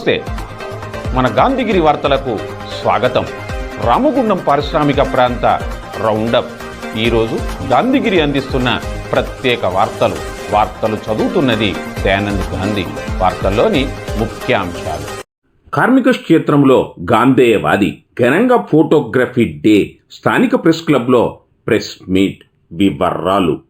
నమస్తే. మన గాంధీగిరి వార్తలకు స్వాగతం. రామగుండం పారిశ్రామిక ప్రాంత రౌండప్. ఈరోజు గాంధీగిరి అందిస్తున్న ప్రత్యేక వార్తలు. వార్తలు చదువుతున్నది దయానంద్ గాంధీ. వార్తల్లోని ముఖ్యాంశాలు. కార్మిక క్షేత్రంలో గాంధేయవాది ఘనంగా ఫోటోగ్రఫీ డే. స్థానిక ప్రెస్ క్లబ్లో ప్రెస్ మీట్. వివరాలు.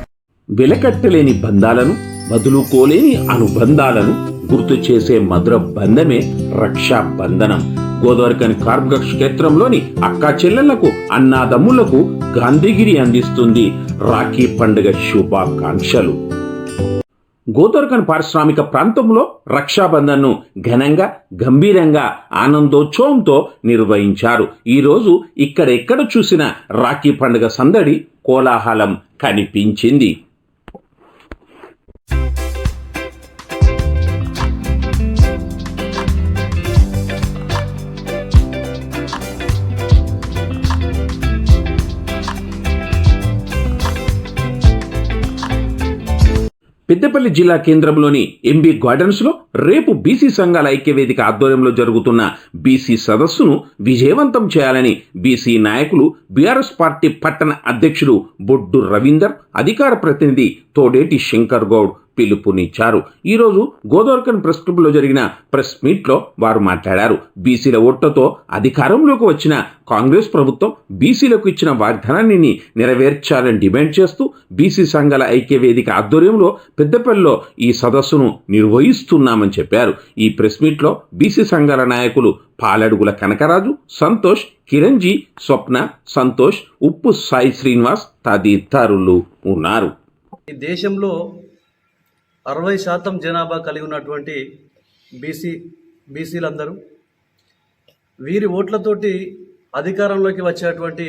వెలకట్టలేని బంధాలను వదులుకోలేని అనుబంధాలను గుర్తు చేసే మధుర బంధమే రక్షాబంధనం గోదావరికని కార్మిక క్షేత్రంలోని అక్క చెల్లెళ్ళకు అన్నాదమ్ములకు గాంధీగిరి అందిస్తుంది రాఖీ పండుగ శుభాకాంక్షలు. గోదావరికని పారిశ్రామిక ప్రాంతంలో రక్షాబంధన్ను ఘనంగా గంభీరంగా ఆనందోత్సవంతో నిర్వహించారు. ఈరోజు ఇక్కడెక్కడ చూసిన రాఖీ పండుగ సందడి కోలాహలం కనిపించింది. పెద్దపల్లి జిల్లా కేంద్రంలోని ఎంబీ గార్డెన్స్లో రేపు బీసీ సంఘాల ఐక్యవేదిక ఆధ్వర్యంలో జరుగుతున్న బీసీ సదస్సును విజయవంతం చేయాలని బీసీ నాయకులు బీఆర్ఎస్ పార్టీ పట్టణ అధ్యక్షుడు బొడ్డు రవీందర్ అధికార ప్రతినిధి తోడేటి శంకర్ గౌడ్ పిలుపునిచ్చారు. ఈరోజు గోదావరికన్ ప్రెస్ క్లబ్లో జరిగిన ప్రెస్ మీట్లో వారు మాట్లాడారు. బీసీల ఓట్లతో అధికారంలోకి వచ్చిన కాంగ్రెస్ ప్రభుత్వం బీసీలకు ఇచ్చిన వాగ్దానాన్ని నెరవేర్చాలని డిమాండ్ చేస్తూ బీసీ సంఘాల ఐక్య వేదిక ఆధ్వర్యంలో పెద్దపల్లిలో ఈ సదస్సును నిర్వహిస్తున్నామని చెప్పారు. ఈ ప్రెస్ మీట్లో బీసీ సంఘాల నాయకులు పాలడుగుల కనకరాజు సంతోష్ కిరణ్జీ స్వప్న సంతోష్ ఉప్పు సాయి శ్రీనివాస్ తదితరులు ఉన్నారు. ఈ దేశంలో అరవై శాతం జనాభా కలిగి ఉన్నటువంటి బీసీ బీసీలందరూ వీరి ఓట్లతోటి అధికారంలోకి వచ్చేటువంటి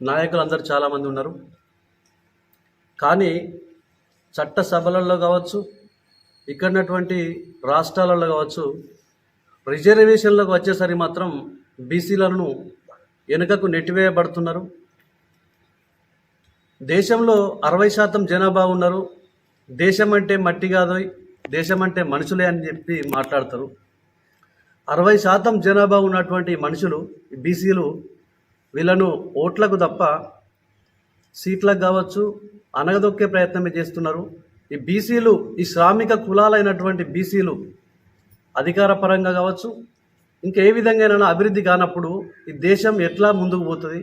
నాయకులందరూ చాలామంది ఉన్నారు. కానీ చట్ట సభలలో కావచ్చు ఇక్కడటువంటి రాష్ట్రాలలో కావచ్చు రిజర్వేషన్లకు వచ్చేసరికి మాత్రం బీసీలను వెనుకకు నెట్టివేయబడుతున్నారు. దేశంలో అరవై శాతం జనాభా ఉన్నారు. దేశం అంటే మట్టి కాదు దేశం అంటే మనుషులే అని చెప్పి మాట్లాడతారు. అరవై శాతం జనాభా ఉన్నటువంటి మనుషులు ఈ బీసీలు వీళ్ళను ఓట్లకు తప్ప సీట్లకు కావచ్చు అనగదొక్కే ప్రయత్నమే చేస్తున్నారు. ఈ బీసీలు ఈ శ్రామిక కులాలైనటువంటి బీసీలు అధికార పరంగా కావచ్చు ఇంకా ఏ విధంగానైనా అభివృద్ధి కానప్పుడు ఈ దేశం ఎట్లా ముందుకు పోతుంది?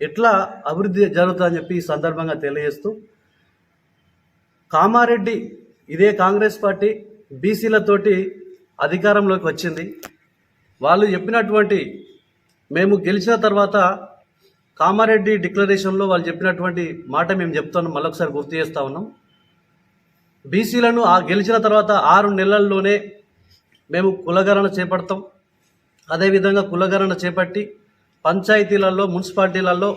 ఎట్లా అభివృద్ధి జరుగుతుందని చెప్పి ఈ సందర్భంగా తెలియజేస్తూ కామారెడ్డి ఇదే కాంగ్రెస్ పార్టీ బీసీలతోటి అధికారంలోకి వచ్చింది. వాళ్ళు చెప్పినటువంటి మేము గెలిచిన తర్వాత కామారెడ్డి డిక్లరేషన్లో వాళ్ళు చెప్పినటువంటి మాట మేము చెప్తాను మళ్ళొకసారి గుర్తు చేస్తూ ఉన్నాం. బీసీలను ఆ గెలిచిన తర్వాత ఆరు నెలల్లోనే మేము కులగరణ చేపడతాం. అదేవిధంగా కులగరణ చేపట్టి పంచాయతీలలో మున్సిపాలిటీలలో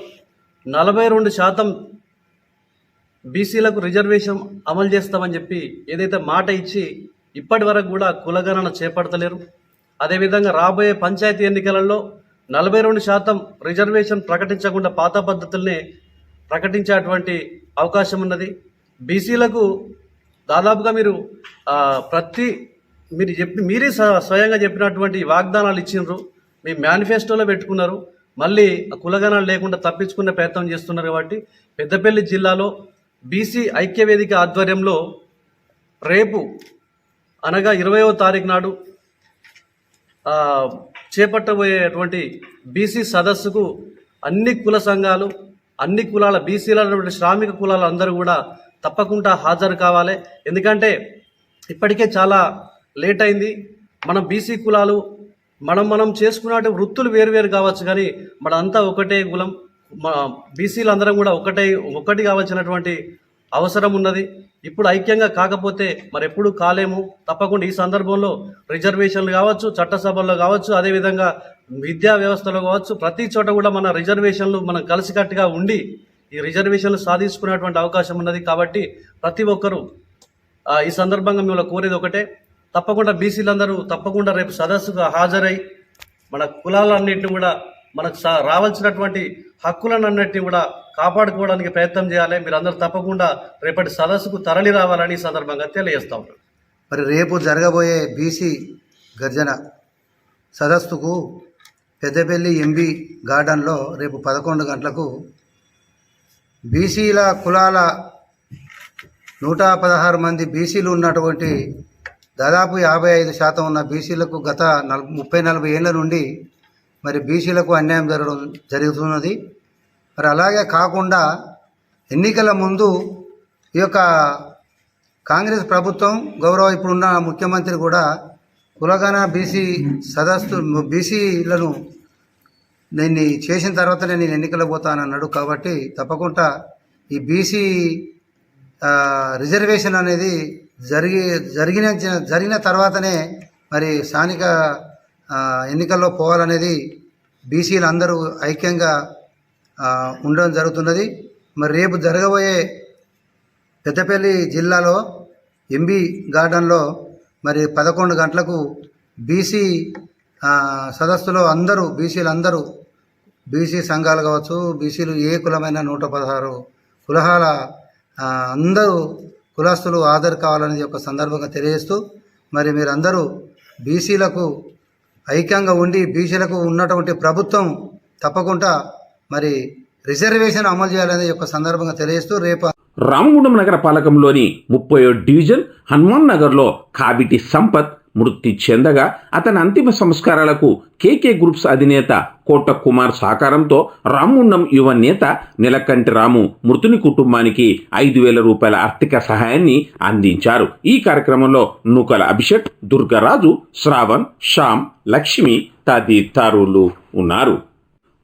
నలభై రెండు శాతం బీసీలకు రిజర్వేషన్ అమలు చేస్తామని చెప్పి ఏదైతే మాట ఇచ్చి ఇప్పటి వరకు కూడా కులగణన చేపడతలేరు. అదేవిధంగా రాబోయే పంచాయతీ ఎన్నికలలో నలభై రెండు శాతం రిజర్వేషన్ ప్రకటించకుండా పాత పద్ధతుల్ని ప్రకటించేటువంటి అవకాశం ఉన్నది. బీసీలకు దాదాపుగా మీరు ప్రతి మీరు చెప్పి మీరే స్వయంగా చెప్పినటువంటి వాగ్దానాలు ఇచ్చిండ్రు. మీ మేనిఫెస్టోలో పెట్టుకున్నారు. మళ్ళీ ఆ కులగణాలు లేకుండా తప్పించుకునే ప్రయత్నం చేస్తున్నారు కాబట్టి పెద్దపల్లి జిల్లాలో బీసీ ఐక్యవేదిక ఆధ్వర్యంలో రేపు అనగా ఇరవయో తారీఖు నాడు చేపట్టబోయేటువంటి బీసీ సదస్సుకు అన్ని కుల సంఘాలు అన్ని కులాల బీసీలైనటువంటి శ్రామిక కులాలు అందరూ కూడా తప్పకుండా హాజరు కావాలి. ఎందుకంటే ఇప్పటికే చాలా లేట్ అయింది. మనం బీసీ కులాలు మనం మనం చేసుకున్నటువంటి వృత్తులు వేరువేరు కావచ్చు కానీ మనంతా ఒకటే కులం. మన బీసీలు అందరం కూడా ఒకటే ఒకటి కావాల్సినటువంటి అవసరం ఉన్నది. ఇప్పుడు ఐక్యంగా కాకపోతే మరి ఎప్పుడు కాలేము. తప్పకుండా ఈ సందర్భంలో రిజర్వేషన్లు కావచ్చు చట్టసభల్లో కావచ్చు అదేవిధంగా విద్యా వ్యవస్థలో కావచ్చు ప్రతి చోట కూడా మన రిజర్వేషన్లు మనం కలిసికట్టుగా ఉండి ఈ రిజర్వేషన్లు సాధించుకునేటువంటి అవకాశం ఉన్నది. కాబట్టి ప్రతి ఒక్కరూ ఈ సందర్భంగా మిమ్మల్ని కోరేది ఒకటే. తప్పకుండా బీసీలందరూ తప్పకుండా రేపు సదస్సుకు హాజరై మన కులాలన్నింటినీ కూడా మనకు రావాల్సినటువంటి హక్కులను అన్నింటినీ కూడా కాపాడుకోవడానికి ప్రయత్నం చేయాలి. మీరు అందరూ తప్పకుండా రేపటి సదస్సుకు తరలి రావాలని ఈ సందర్భంగా తెలియజేస్తా ఉన్నాను మరి రేపు జరగబోయే బీసీ గర్జన సదస్సుకు పెద్దపల్లి ఎంబీ గార్డెన్లో రేపు పదకొండు గంటలకు బీసీల కులాల నూట పదహారు మంది బీసీలు ఉన్నటువంటి దాదాపు యాభై ఐదు శాతం ఉన్న బీసీలకు గత నల్ ముప్పై నలభై ఏళ్ళ నుండి మరి బీసీలకు అన్యాయం జరగడం జరుగుతున్నది. మరి అలాగే కాకుండా ఎన్నికల ముందు ఈ యొక్క కాంగ్రెస్ ప్రభుత్వం గౌరవ ఇప్పుడున్న ముఖ్యమంత్రి కూడా కులగన బీసీ సదస్సు బీసీలను దీన్ని చేసిన తర్వాతనే నేను ఎన్నికలు పోతానన్నాడు కాబట్టి తప్పకుండా ఈ బీసీ రిజర్వేషన్ అనేది జరిగి జరిగిన జరిగిన తర్వాతనే మరి స్థానిక ఎన్నికల్లో పోవాలనేది బీసీలు అందరూ ఐక్యంగా ఉండడం జరుగుతున్నది. మరి రేపు జరగబోయే పెద్దపల్లి జిల్లాలో ఎంబీ గార్డెన్లో మరి పదకొండు గంటలకు బీసీ సదస్సులో అందరూ బీసీలు అందరూ బీసీ సంఘాలు కావచ్చు బీసీలు ఏ కులమైన నూట పదహారు కులహాల అందరూ కులస్తులు ఆధార్ కావాలనేది ఒక సందర్భంగా తెలియజేస్తూ మరి మీరందరూ బీసీలకు ఐక్యంగా ఉండి బీసీలకు ఉన్నటువంటి ప్రభుత్వం తప్పకుండా మరి రిజర్వేషన్ అమలు చేయాలనే ఒక సందర్భంగా తెలియజేస్తూ రేపు రామగుండం నగర పాలకంలోని ముప్పై డివిజన్ హనుమాన్ నగర్లో కాబిటి సంపత్ మృతి చెందగా అతని అంతిమ సంస్కారాలకు కేకే గ్రూప్స్ అధినేత కోట కుమార్ సహకారంతో రాముండం యువ నేత నిలకంటి రాము మృతుని కుటుంబానికి ఐదు వేల రూపాయల ఆర్థిక సహాయాన్ని అందించారు. ఈ కార్యక్రమంలో నూకల అభిషేక్ దుర్గరాజు శ్రావణ్ శ్యామ్ లక్ష్మి తదితరులు ఉన్నారు.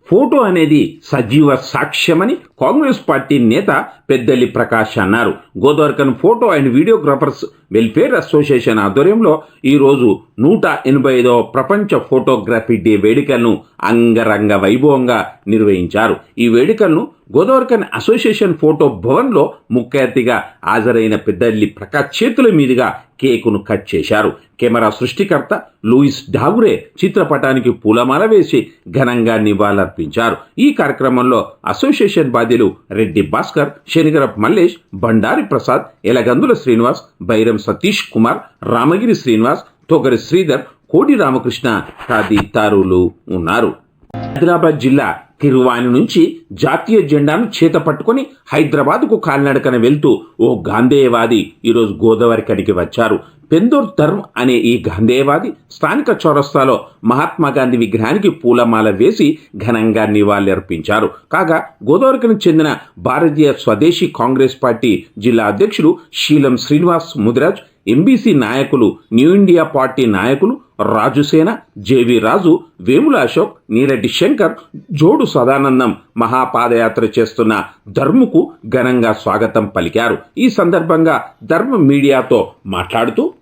ఫోటో అనేది సజీవ సాక్ష్యమని కాంగ్రెస్ పార్టీ నేత పెద్దల్లి ప్రకాష్ అన్నారు. Godavarikhani photo and videographers welfare association ఆధ్వర్యంలో ఈరోజు నూట ఎనభై ఐదవ ప్రపంచ ఫోటోగ్రఫీ డే వేడుకలను అంగరంగ వైభవంగా నిర్వహించారు. ఈ వేడుకలను గోదావరికన్ అసోసియేషన్ ఫోటో భవన్లో ముఖ్య అతిథిగా హాజరైన పెద్దల్లి ప్రకాష్ చేతుల మీదుగా కేకును కట్ చేశారు. కెమెరా సృష్టికర్త లూయిస్ డాగురే చిత్రపటానికి పూలమాల వేసి ఘనంగా నివాళులర్పించారు. ఈ కార్యక్రమంలో అసోసియేషన్ బాధ్యులు రెడ్డి భాస్కర్ శనిగరప్ మల్లేష్ బండారి ప్రసాద్ ఎలగందుల శ్రీనివాస్ బైరం సతీష్ కుమార్ రామగిరి శ్రీనివాస్ తొగరి శ్రీధర్ కోడి రామకృష్ణ తదితరులు ఉన్నారు. హైదరాబాద్ జిల్లా తిరువాని నుంచి జాతీయ జెండాను చేత పట్టుకొని హైదరాబాద్కు కాలినడకన వెళ్తూ ఓ గాంధేయవాది ఈరోజు గోదావరి కడికి వచ్చారు. పెందూర్ ధర్మ్ అనే ఈ గాంధేయవాది స్థానిక చౌరస్తాలో మహాత్మా గాంధీ విగ్రహానికి పూలమాల వేసి ఘనంగా నివాళులర్పించారు. కాగా గోదావరికి చెందిన భారతీయ స్వదేశీ కాంగ్రెస్ పార్టీ జిల్లా అధ్యక్షుడు శీలం శ్రీనివాస్ ముదిరాజ్ ఎంబీసీ నాయకులు న్యూ ఇండియా పార్టీ నాయకులు రాజుసేన జేవి రాజు వేముల అశోక్ నీరెడ్డి శంకర్ జోడు సదానందం మహాపాదయాత్ర చేస్తున్న ధర్ముకు ఘనంగా స్వాగతం పలికారు. ఈ సందర్భంగా ధర్మ మీడియాతో మాట్లాడుతూ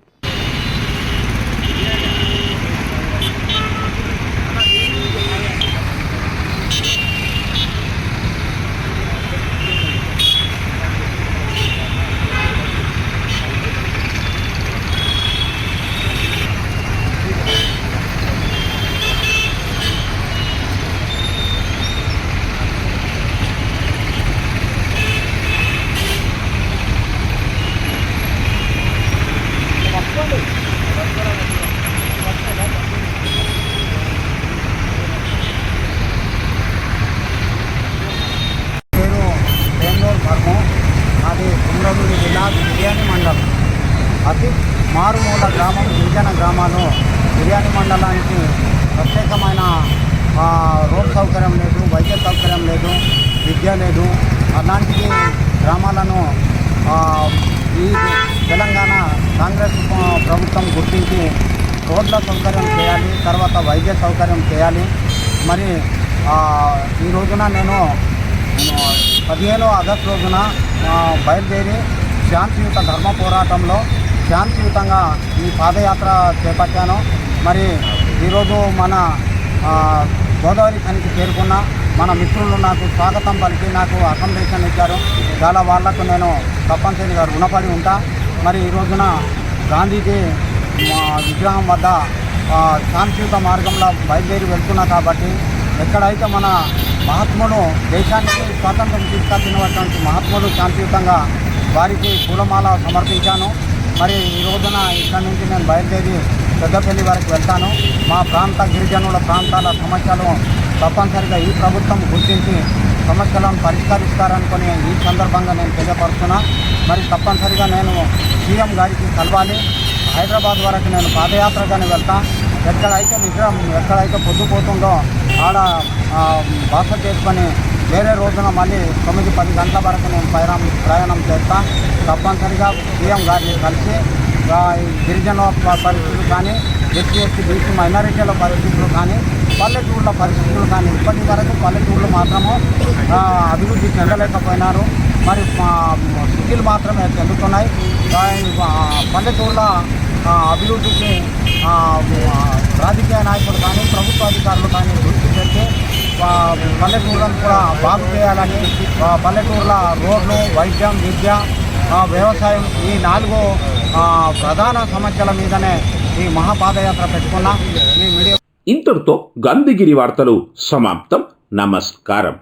బిర్యానీ మండలం. అతి మారుమూల గ్రామం గిరిజన గ్రామాలు. బిర్యానీ మండలానికి ప్రత్యేకమైన రోడ్ సౌకర్యం లేదు వైద్య సౌకర్యం లేదు విద్య లేదు. అలాంటి గ్రామాలను ఈ తెలంగాణ కాంగ్రెస్ ప్రభుత్వం గుర్తించి రోడ్ల సౌకర్యం చేయాలి తర్వాత వైద్య సౌకర్యం చేయాలి. మరి ఈ రోజున నేను పదిహేను ఆగస్టు రోజున బయలుదేరి శాంతియుత ధర్మ పోరాటంలో శాంతియుతంగా ఈ పాదయాత్ర చేపట్టాను. మరి ఈరోజు మన గోదావరి ఖనికి చేరుకున్న మన మిత్రులు నాకు స్వాగతం పలికి నాకు అకామిడేషన్ ఇచ్చారు. చాలా వాళ్ళకు నేను తప్పనిసరిగా రుణపడి ఉంటా. మరి ఈ రోజున గాంధీజీ మా విగ్రహం వద్ద శాంతియుత మార్గంలో బయలుదేరి వెళ్తున్నా కాబట్టి ఎక్కడైతే మన మహాత్ములు దేశానికి స్వాతంత్రం తీసుకొచ్చినటువంటి మహాత్ములు శాంతియుతంగా వారికి పూలమాల సమర్పించాను. మరి ఈ రోజున ఇక్కడ నుంచి నేను బయలుదేరి పెద్దపల్లి వరకు వెళ్తాను. మా ప్రాంత గిరిజనుల ప్రాంతాల సమస్యలు తప్పనిసరిగా ఈ ప్రభుత్వం గుర్తించి సమస్యలను పరిష్కరిస్తారనుకుని ఈ సందర్భంగా నేను తెలియపరుస్తున్నా. మరి తప్పనిసరిగా నేను సీఎం గారికి కలవాలి. హైదరాబాద్ వరకు నేను పాదయాత్రగానే వెళ్తా. ఎక్కడైతే నిజం ఎక్కడైతే పొద్దుపోతుందో ఆడ భాష చేసుకొని వేరే రోజున మళ్ళీ తొమ్మిది పది గంటల వరకు నేను ప్రయాణం ప్రయాణం చేస్తా. తప్పనిసరిగా సీఎం గారిని కలిసి గిరిజన పరిస్థితులు కానీ ఎస్సీ ఎస్టీ బీసీ మైనారిటీల పరిస్థితులు కానీ పల్లెటూళ్ళ పరిస్థితులు కానీ ఇప్పటి వరకు పల్లెటూళ్ళు మాత్రము అభివృద్ధి చెందలేకపోయినారు. మరి సిటీలు మాత్రమే చెందుతున్నాయి. పల్లెటూళ్ళ అభివృద్ధికి రాజకీయ నాయకులు కానీ ప్రభుత్వ అధికారులు కానీ దృష్టి పెట్టి పల్లెటూళ్ళను కూడా బాగు చేయాలని పల్లెటూర్ల రోడ్లు వైద్యం విద్య వ్యవసాయం ఈ నాలుగు ప్రధాన సమస్యల మీదనే ఈ మహాపాదయాత్ర పెట్టుకున్నా. ఈ మీడియా ఇంతటితో గాంధీగిరి వార్తలు సమాప్తం. నమస్కారం.